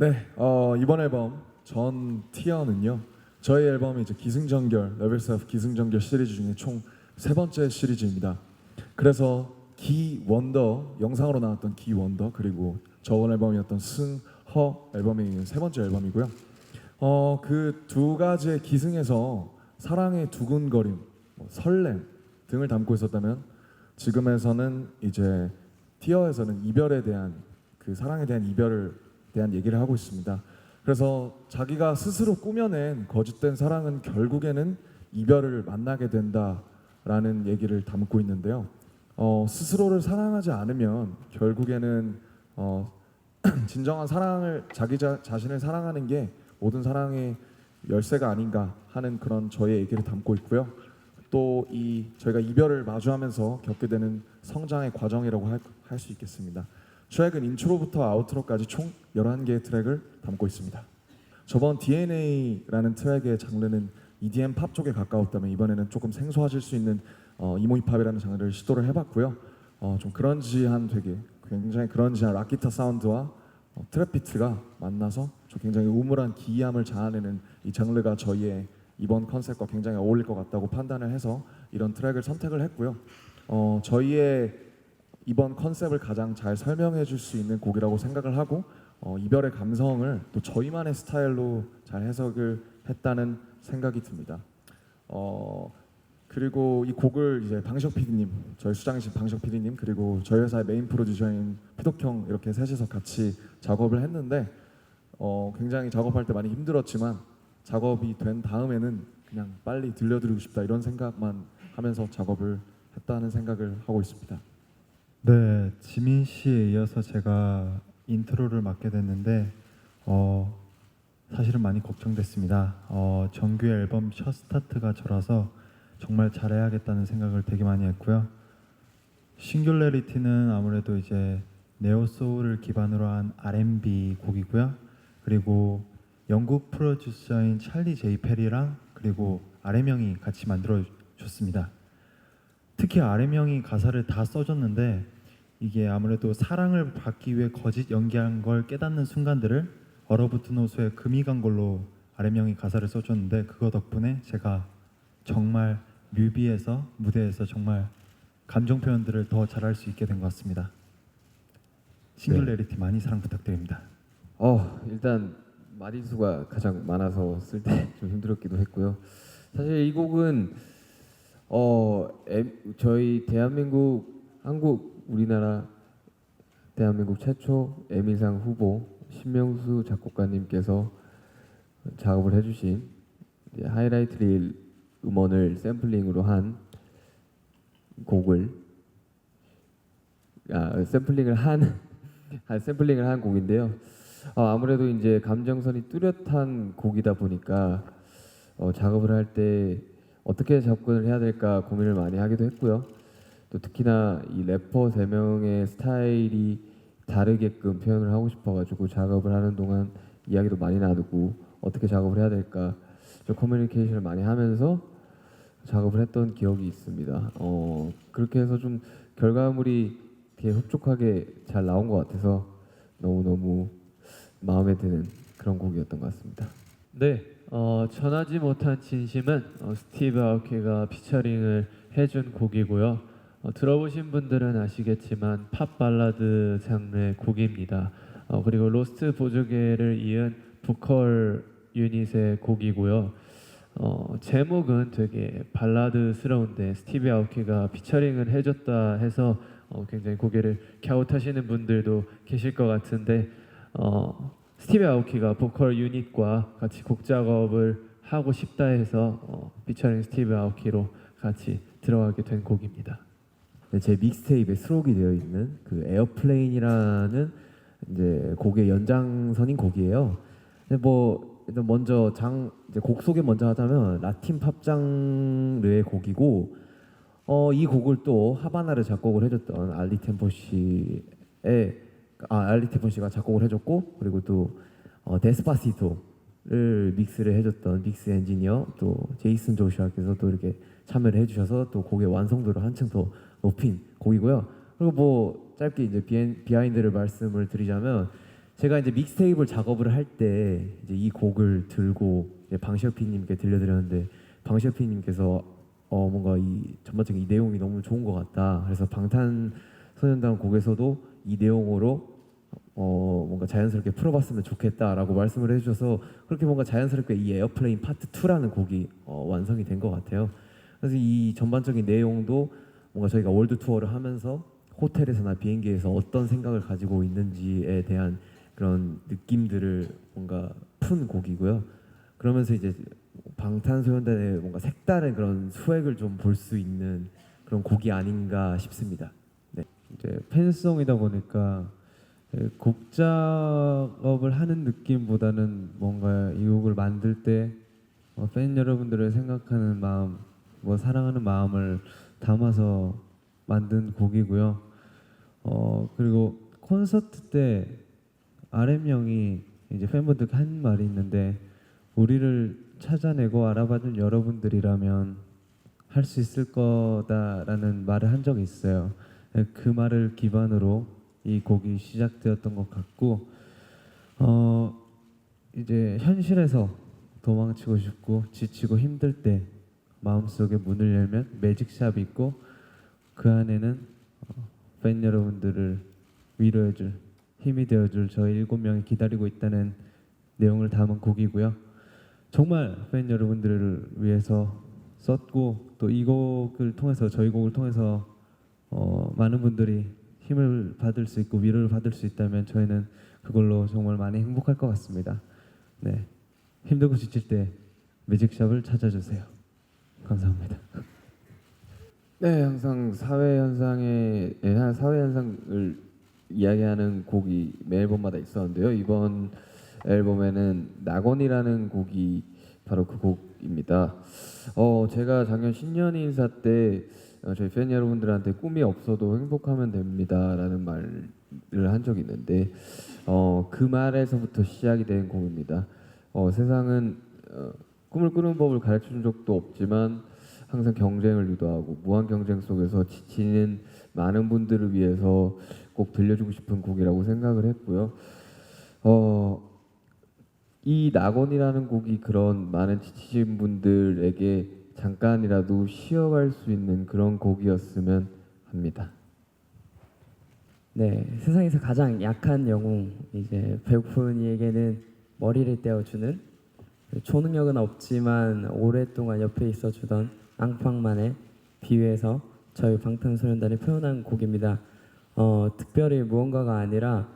네, 어, 이번 앨범 전 티어는요. 저희 앨범이 이제 기승전결 레벨스 오브 기승전결 시리즈 중에 총 세 번째 시리즈입니다. 그래서 기 원더 영상으로 나왔던 기 원더 그리고 저번 앨범이었던 승허 앨범이 세 번째 앨범이고요. 어, 그 두 가지의 기승에서 사랑의 두근거림, 뭐 설렘 등을 담고 있었다면 지금에서는 이제 티어에서는 이별에 대한 그 사랑에 대한 이별을 대한 얘기를 하고 있습니다. 그래서 자기가 스스로 꾸며낸 거짓된 사랑은 결국에는 이별을 만나게 된다라는 얘기를 담고 있는데요. 어, 스스로를 사랑하지 않으면 결국에는 어, 진정한 사랑을 자기 자, 자신을 사랑하는 게 모든 사랑의 열쇠가 아닌가 하는 그런 저의 얘기를 담고 있고요. 또 이 저희가 이별을 마주하면서 겪게 되는 성장의 과정이라고 할 수 있겠습니다. 트랙은 인트로부터 아우트로까지 총 11개의 트랙을 담고 있습니다. 저번 DNA라는 트랙의 장르는 EDM 팝 쪽에 가까웠다면 이번에는 조금 생소하실 수 있는 어, 이모 힙합이라는 장르를 시도를 해봤고요. 어, 좀 그런지한 되게 굉장히 그런지한 락기타 사운드와 어, 트랩 비트가 만나서 좀 굉장히 우물한 기이함을 자아내는 이 장르가 저희의 이번 컨셉과 굉장히 어울릴 것 같다고 판단을 해서 이런 트랙을 선택을 했고요. 어, 저희의 이번 컨셉을 가장 잘 설명해 줄 수 있는 곡이라고 생각을 하고 어, 이별의 감성을 또 저희만의 스타일로 잘 해석을 했다는 생각이 듭니다. 어, 그리고 이 곡을 이제 방시혁 PD님, 저희 수장이신 방시혁 PD님 그리고 저희 회사의 메인 프로듀서인 피독형 이렇게 셋이서 같이 작업을 했는데 어, 굉장히 작업할 때 많이 힘들었지만 작업이 된 다음에는 그냥 빨리 들려드리고 싶다 이런 생각만 하면서 작업을 했다는 생각을 하고 있습니다. 네, 지민 씨에 이어서 제가 인트로를 맡게 됐는데 어, 사실은 많이 걱정됐습니다. 어, 정규 앨범 첫 스타트가 저라서 정말 잘해야겠다는 생각을 되게 많이 했고요. 싱귤레리티는 아무래도 이제 네오 소울을 기반으로 한 R&B 곡이고요. 그리고 영국 프로듀서인 찰리 제이 페리랑 그리고 형이 같이 만들어 줬습니다. 특히 RM 형이 가사를 다 써줬는데 이게 아무래도 사랑을 받기 위해 거짓 연기한 걸 깨닫는 순간들을 얼어붙은 호수에 금이 간 걸로 RM 형이 가사를 써줬는데 그거 덕분에 제가 정말 뮤비에서 무대에서 정말 감정 표현들을 더 잘할 수 있게 된 것 같습니다. 싱글레리티 많이 사랑 부탁드립니다. 어 일단 마디수가 가장 많아서 쓸 때 좀 힘들었기도 했고요. 사실 이 곡은 어 엠- 저희 대한민국 한국 우리나라 대한민국 최초 에미상 후보 신명수 작곡가님께서 작업을 해주신 하이라이트 릴 음원을 샘플링으로 한 곡을 아 샘플링을 한, 한 샘플링을 한 곡인데요. 어, 아무래도 이제 감정선이 뚜렷한 곡이다 보니까 어, 작업을 할 때 어떻게 접근을 해야 될까 고민을 많이 하기도 했고요. 또 특히나 이 래퍼 세 명의 스타일이 다르게끔 표현을 하고 싶어가지고 작업을 하는 동안 이야기도 많이 나누고 어떻게 작업을 해야 될까 좀 커뮤니케이션을 많이 하면서 작업을 했던 기억이 있습니다. 어, 그렇게 해서 좀 결과물이 되게 흡족하게 잘 나온 것 같아서 너무 너무 마음에 드는 그런 곡이었던 것 같습니다. 네, 어, 전하지 못한 진심은 어, 스티브 아우키가 피처링을 해준 곡이고요. 어, 들어보신 분들은 아시겠지만 팝 발라드 장르의 곡입니다. 어, 그리고 로스트 보조개를 이은 보컬 유닛의 곡이고요. 어, 제목은 되게 발라드스러운데 스티브 아우키가 피처링을 해줬다 해서 어, 굉장히 고개를 갸웃하시는 분들도 계실 것 같은데 어, 스티브 아우키가 보컬 유닛과 같이 곡 작업을 하고 싶다 해서 어, 피처링 스티브 아우키로 같이 들어가게 된 곡입니다. 네, 제 믹스테이프에 수록이 되어 있는 그 에어플레인이라는 이제 곡의 연장선인 곡이에요. 뭐 일단 먼저 장 이제 곡 소개 먼저 하자면 라틴 팝 장르의 곡이고 어, 이 곡을 또 하바나를 작곡을 해줬던 알리 템포 씨의 아 알리 템포 씨가 작곡을 해줬고 그리고 또 어, 데스파시토를 믹스를 해줬던 믹스 엔지니어 또 제이슨 조슈아께서 또 이렇게 참여를 해주셔서 또 곡의 완성도를 한층 더 높인 곡이고요. 그리고 뭐 짧게 이제 비엔, 비하인드를 말씀을 드리자면 제가 이제 믹스테이프를 작업을 할 때 이제 이 곡을 들고 이제 방시어피님께 들려드렸는데 방시어피님께서 어 뭔가 이 전반적인 이 내용이 너무 좋은 것 같다. 그래서 방탄 소년단 곡에서도 이 내용으로 어 뭔가 자연스럽게 풀어봤으면 좋겠다라고 말씀을 해주셔서 그렇게 뭔가 자연스럽게 이 에어플레인 파트 2라는 곡이 어, 완성이 된 것 같아요. 그래서 이 전반적인 내용도 뭔가 저희가 월드 투어를 하면서 호텔에서나 비행기에서 어떤 생각을 가지고 있는지에 대한 그런 느낌들을 뭔가 푼 곡이고요. 그러면서 이제 방탄소년단의 뭔가 색다른 그런 수액을 좀 볼 수 있는 그런 곡이 아닌가 싶습니다. 팬송이다 보니까 예, 곡 작업을 하는 느낌보다는 뭔가 이 곡을 만들 때 어, 팬 여러분들을 생각하는 마음, 뭐 사랑하는 마음을 담아서 만든 곡이고요. 어 그리고 콘서트 때 RM 형이 이제 팬분들께 한 말이 있는데 우리를 찾아내고 알아봐준 여러분들이라면 할 수 있을 거다라는 말을 한 적이 있어요. 네, 그 말을 기반으로 이 곡이 시작되었던 것 같고 어 이제 현실에서 도망치고 싶고 지치고 힘들 때 마음속에 문을 열면 매직샵이 있고 그 안에는 어, 팬 여러분들을 위로해줄 힘이 되어줄 저희 일곱 명이 기다리고 있다는 내용을 담은 곡이고요. 정말 팬 여러분들을 위해서 썼고 또 이 곡을 통해서 저희 곡을 통해서 어, 많은 분들이 힘을 받을 수 있고 위로를 받을 수 있다면 저희는 그걸로 정말 많이 행복할 것 같습니다. 네, 힘들고 지칠 때 매직샵을 찾아주세요. 감사합니다. 네, 항상 사회 현상에 예, 한 사회 현상을 이야기하는 곡이 매 앨범마다 있었는데요. 이번 앨범에는 낙원이라는 곡이 바로 그 곡입니다. 어, 제가 작년 신년 인사 때 어, 저희 팬 여러분들한테 꿈이 없어도 행복하면 됩니다라는 말을 한 적이 있는데 어, 그 말에서부터 시작이 된 곡입니다. 어, 세상은 어, 꿈을 꾸는 법을 가르쳐 준 적도 없지만 항상 경쟁을 유도하고 무한 경쟁 속에서 지치는 많은 분들을 위해서 꼭 들려주고 싶은 곡이라고 생각을 했고요. 어, 이 낙원이라는 곡이 그런 많은 지치신 분들에게 잠깐이라도 쉬어갈 수 있는 그런 곡이었으면 합니다. 네, 세상에서 가장 약한 영웅 이제 배고픈 이에게는 머리를 떼어주는 초능력은 없지만 오랫동안 옆에 있어주던 앙팡만의 비유해서 저희 방탄소년단이 표현한 곡입니다. 어, 특별히 무언가가 아니라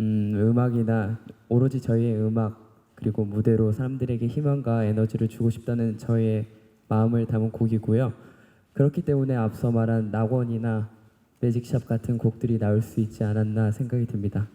음, 음악이나 오로지 저희의 음악 그리고 무대로 사람들에게 희망과 에너지를 주고 싶다는 저희의 마음을 담은 곡이고요. 그렇기 때문에 앞서 말한 낙원이나 매직샵 같은 곡들이 나올 수 있지 않았나 생각이 듭니다.